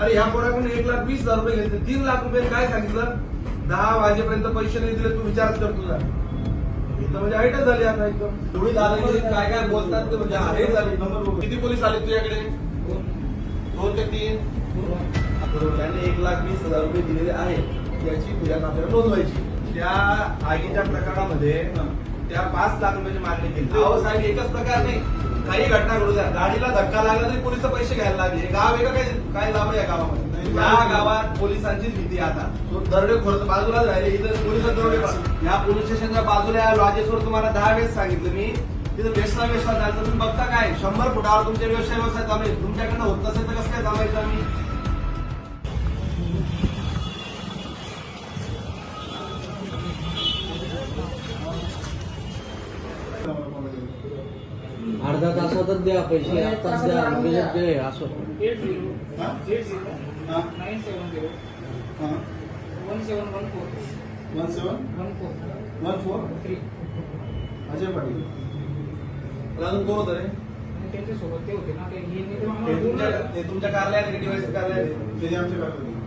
अरे ह्या पोराकडून एक लाख वीस हजार रुपये घेतले. तीन लाख रुपये काय सांगितलं? दहा वाजेपर्यंत पैसे नाही दिले तू विचारच कर तुझा इथं म्हणजे हाईटच झाली आता एकदम. एवढी दादागिरी काय काय बोलतात ते म्हणजे हाईट झाली. नंबर. किती पोलीस आले तुझ्याकडे? दोन. ते तीन? त्याने एक लाख वीस हजार रुपये दिलेले आहेत. याची तुझ्या नात्याला नोंदवायची. त्या आगीच्या प्रकरणामध्ये त्या पाच लाख रुपयाची मागणी केली. अहो साहेब एकच प्रकार नाही. काही घटना घडू द्या. गाडीला धक्का लागला तरी पोलीस पैसे घ्यायला लागले. हे गाव आहे का काय काय लाभ या गावामध्ये? या गावात पोलिसांचीच भीती आता. तो दरडे खोरत बाजूलाच राहिले. इथं पोलीस दरोडे या पोलीस स्टेशनच्या बाजूला लॉजेसवर तुम्हाला दहा वेळेस सांगितलं मी. तिथं व्यवसाय झाला तर तुम्ही बघता काय? शंभर फुटावर तुमचे व्यवसाय व्यवसाय चालू आहे तुमच्याकडनं होत नसेल तर कसं काय चालवायचं आम्ही? अर्धा तासातच द्या पैसे आत्ताच द्या दे असं. Eight zero eight zero nine seven zero. One seven one four. One seven? One four. One four? Three. Ajay Patil. अजून कोण होतं रे? त्यांच्यासोबत ते होते ना ते तुमच्या कार्यालयात डिवाइस कार्यालयात ते आमच्या काकाचे.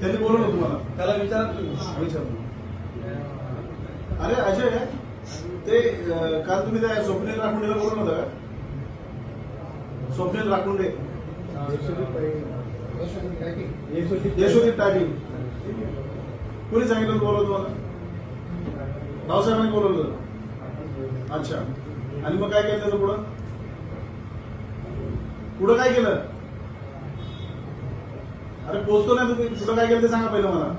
त्यांनी बोलवलं तुम्हाला. त्याला विचारा. विचारलं. अरे अजय ते काल तुम्ही त्या स्वप्नील राखुंडेला बोलवलं होता का? स्वप्नील राखुंडे. यशोदी टाकी कोणी सांगितलं बोलवलं तुम्हाला? भाऊसाहेबांनी बोलवलं अच्छा. आणि मग काय केलं त्याचं पुढं? पुढं काय केलं? अरे पोचतो नाही तुम्ही. पुढं काय केलं ते सांगा पहिलं मला.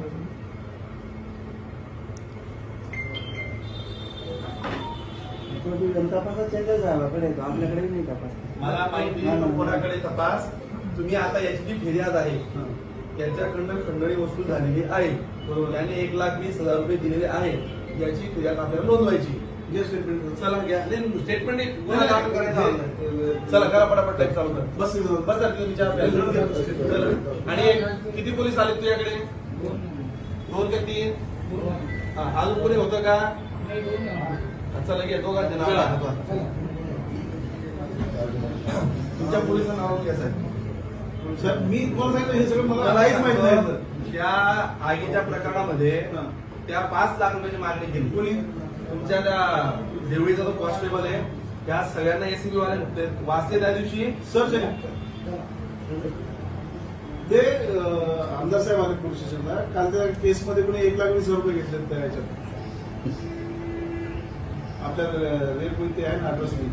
झाला आपल्याकडे नाही तपास. मला माहिती आहे कोणाकडे तपास? तुम्ही आता याची जी फिर्याद आहे. यांच्याकडनं खंडणी वसूल झालेली आहे. त्याने एक लाख वीस हजार रुपये दिलेले आहेत याची फिर्याद आपल्याला नोंदवायची. जे स्टेटमेंट चला. घ्या स्टेटमेंट गुन्हा दाखल करायचा? आहे. चला करा पटापट टाईप चालू करा. बस. चला. आणि किती पोलीस आले तुझ्याकडे? दोन ते तीन? हा, अजून कोणी होतं का. चला घे दोघांचे नाव. तुमच्या पोलिसांचं नाव घ्या साहेब. साहेब मी तुम्हाला सांगितलं हे सगळं मला मला काहीच माहीत नाही. त्या आगीच्या प्रकरणामध्ये. त्या पाच लाख रुपयाची मागणी केली. कोणी? तुमच्या त्या देवळीचा जो कॉन्स्टेबल आहे त्या सगळ्यांना एसीबी वाले वाचले त्या दिवशी? सर ते आमदार साहेब आले पोलीस स्टेशनला. काल त्या केसमध्ये कोणी एक लाख वीस रुपये घेतले त्या ह्याच्यात आपल्या रेल ते आहे ना अॅड्रेसनी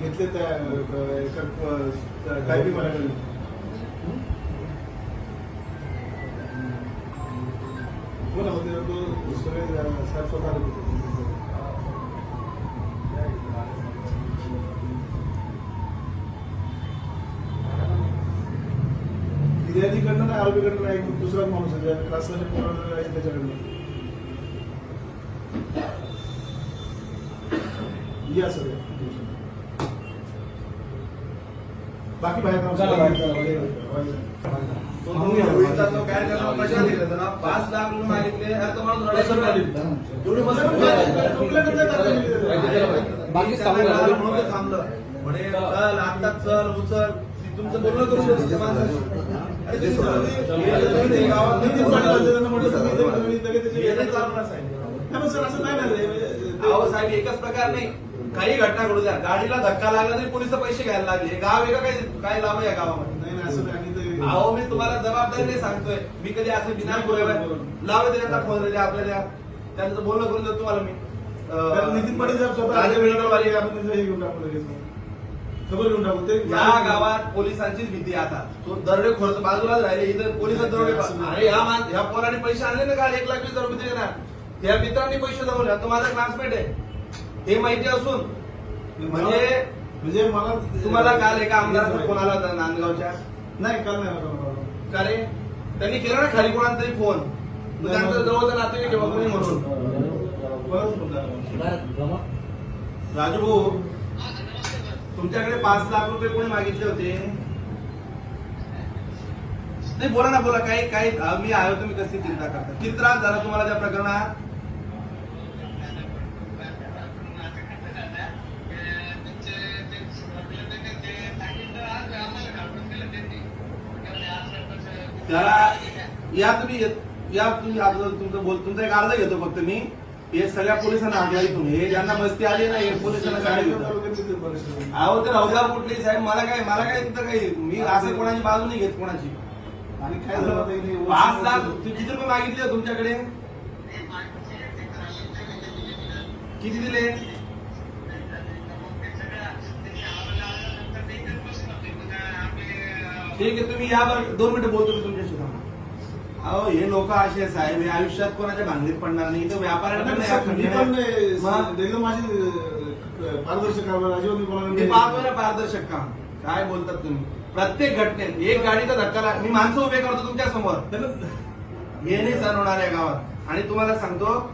घेतले त्या अं, एका टायपिंग वाल्याकडे कोण होते तो सगळे साहेब स्वतः आले फिर्यादीकडनं नाही आरोपीकडनं नाही एक दुसराच माणूस आहे. ज्या क्लासमध्ये आहे त्याच्याकडनं. या सगळे बाकी पाच लाख रुपये मागितले बाकी. म्हणून थांबलं म्हणे चल आता चल उचल तुमचं बोलणं करू शकतो त्या माणसाशी. हे गावात नाही. नाही, सर असं नाही ना. अहो साहेब एकच प्रकार नाही. काही घटना घडू द्या. गाडीला धक्का लागला तरी पोलीस पैसे घ्यायला लागले. गाव आहे का काय काय लाभ आहे या गावामध्ये? नाही नाही असं नाही. अहो मी तुम्हाला जबाबदारीने सांगतोय. मी कधी असं बिना लावत त्यांना फोन दिले आपल्याला त्यांचं बोलणं करून देतो तुम्हाला मी. नितीन पाटील साहेब स्वतः राजे हे घेऊन टाकू. खबर घेऊन टाकू. ते या गावात पोलिसांचीच भीती आता. तो दरडे खोरत बाजूलाच राहिले. इथं पोलीस दरोडे अरे ह्या पोराने पैसे आणले ना काल एक लाख वीस हजार रुपये ना. त्या मित्रांनी पैसे जमवले तो माझा क्लासमेट आहे. हे माहिती असून म्हणजे म्हणजे मला तुम्हाला काल एका आमदार फोन आला होता नांदगावच्या. नाही काल नाही आला. का रे? त्यांनी केला ना खाली कोणाला तरी फोन. त्यांचं जवळचं आहे बघ, कोणी म्हणून. राजू भाऊ तुमच्याकडे पाच लाख रुपये कोणी मागितले होते? नाही बोला ना बोला. काही काही मी आहे तुम्ही कसली चिंता करता? त्रास झाला तुम्हाला त्या प्रकरणात? त्याला या तुम्ही या तुम्ही आता तुमचं बोल तुमचा एक अर्ज घेतो फक्त मी. हे सगळ्या पोलिसांना हाकला तुम्ही. हे ज्यांना मस्ती आली ना हे पोलिसांना गाडी घेतो अहो तर राहुला कुठली साहेब? मला काय मला काय तर काही मी असं कोणाची बाजू नाही घेत कोणाची. आणि काय झालं? पाच लाख तू किती रुपये मागितले तुमच्याकडे? किती दिले? ठीक आहे तुम्ही या बरं दोन मिनिटं बोलतो मी तुमच्याशी. अहो हे लोक असे साहेब हे आयुष्यात कोणाच्या भांडणीत पडणार नाही तर व्यापाऱ्यांना पारदर्शक पारदर्शक काम. काय बोलतात तुम्ही? प्रत्येक घटनेत एक गाडीचा धक्का लाग- मी माणसं उभे करतो तुमच्यासमोर. हे नाही सण होणार आहे गावात. आणि तुम्हाला सांगतो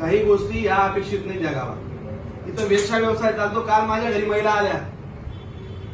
काही गोष्टी या अपेक्षित नाही त्या गावात. इथं वेश्या व्यवसाय चालतो. काल माझ्या घरी महिला आल्या.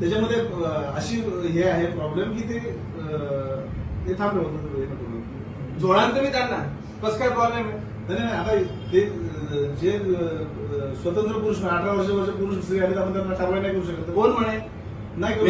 त्याच्यामध्ये अशी हे आहे प्रॉब्लेम की ते अं, ते थांबलं होतं जोडान तुम्ही त्यांना. कस काय प्रॉब्लेम आहे? नाही नाही आता ते जे स्वतंत्र पुरुष अठरा वर्ष वर्ष पुरुष स्त्री आले आपण त्यांना कारवाई नाही करू शकत. कोण म्हणे? नाही करू